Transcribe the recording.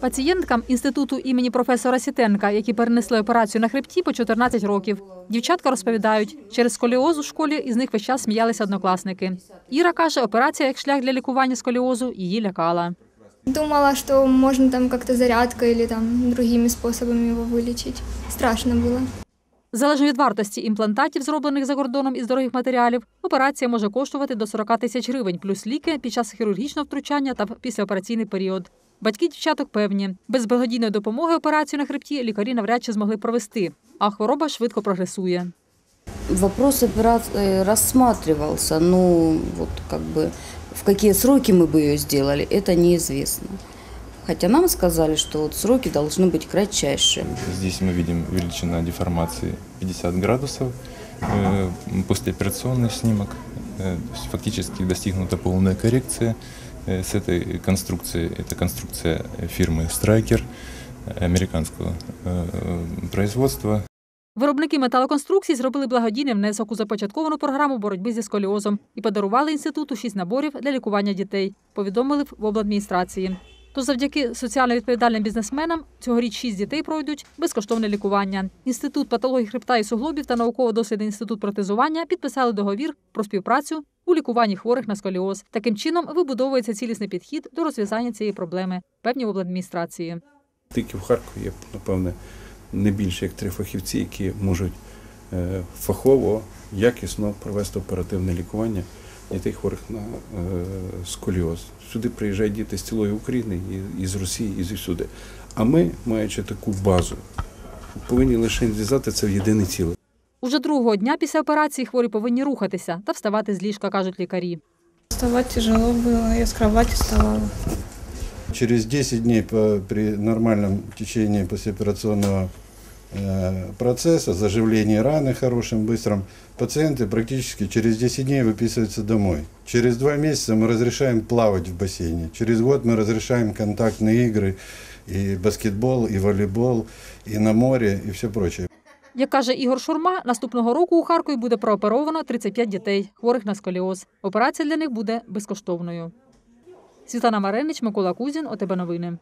Пацієнткам інституту імені професора Сітенка, які перенесли операцію на хребті по 14 років. Дівчатка розповідають, через сколіоз у школі із них весь час сміялися однокласники. Іра каже, операція як шлях для лікування сколіозу її лякала. Думала, что можно там как-то зарядкой или там другими способами его вылечить. Страшно было. Залежно від вартості імплантатів, зроблених за кордоном із дорогих матеріалів, операція може коштувати до 40 тисяч гривень, плюс ліки під час хірургічного втручання та післяопераційний період. Батьки дівчаток певні, без благодійної допомоги операцію на хребті лікарі навряд чи змогли провести, а хвороба швидко прогресує. Вопрос операции рассматривался, но вот как бы в какие сроки мы бы ее сделали, это неизвестно. Хотя нам сказали, что вот сроки должны быть кратчайшие. Здесь мы видим величина деформации 50 градусов, э, послеоперационный снимок, э, то есть фактически достигнута полная коррекция э, с этой конструкцией. Это конструкция фирмы Striker, э, американского э, производства. Виробники металоконструкцій зробили благодійний внесок у започатковану програму боротьби зі сколіозом і подарували інституту шість наборів для лікування дітей. Повідомили в обладміністрації. То завдяки соціально відповідальним бізнесменам цьогоріч шість дітей пройдуть безкоштовне лікування. Інститут патології хребта і суглобів та науково-дослідний інститут протезування підписали договір про співпрацю у лікуванні хворих на сколіоз. Таким чином вибудовується цілісний підхід до розв'язання цієї проблеми, певні обладміністрації. Тільки в Харкові є, напевне, не більше як три фахівці, які можуть фахово, якісно провести оперативне лікування дітей хворих на е, сколіоз. Сюди приїжджають діти з цілої України, і, з Росії, і звідсюди. А ми, маючи таку базу, повинні лише зв'язати це в єдине ціле. Уже другого дня після операції хворі повинні рухатися та вставати з ліжка, кажуть лікарі. Вставать тяжело было, я с кровати вставала. Через 10 дней по- при нормальном течении послеоперационного процесса, заживлении раны хорошим, быстром, пациенты практически через 10 дней выписываются домой. Через два месяца мы разрешаем плавать в бассейне. Через год мы разрешаем контактные игры, и баскетбол, и волейбол, и на море, и все прочее. Як каже Ігор Шурма, наступного року у Харкові буде прооперовано 35 дітей, хворих на сколіоз. Операція для них буде безкоштовною. Світлана Маренич, Микола Кузін, ОТБ Новини.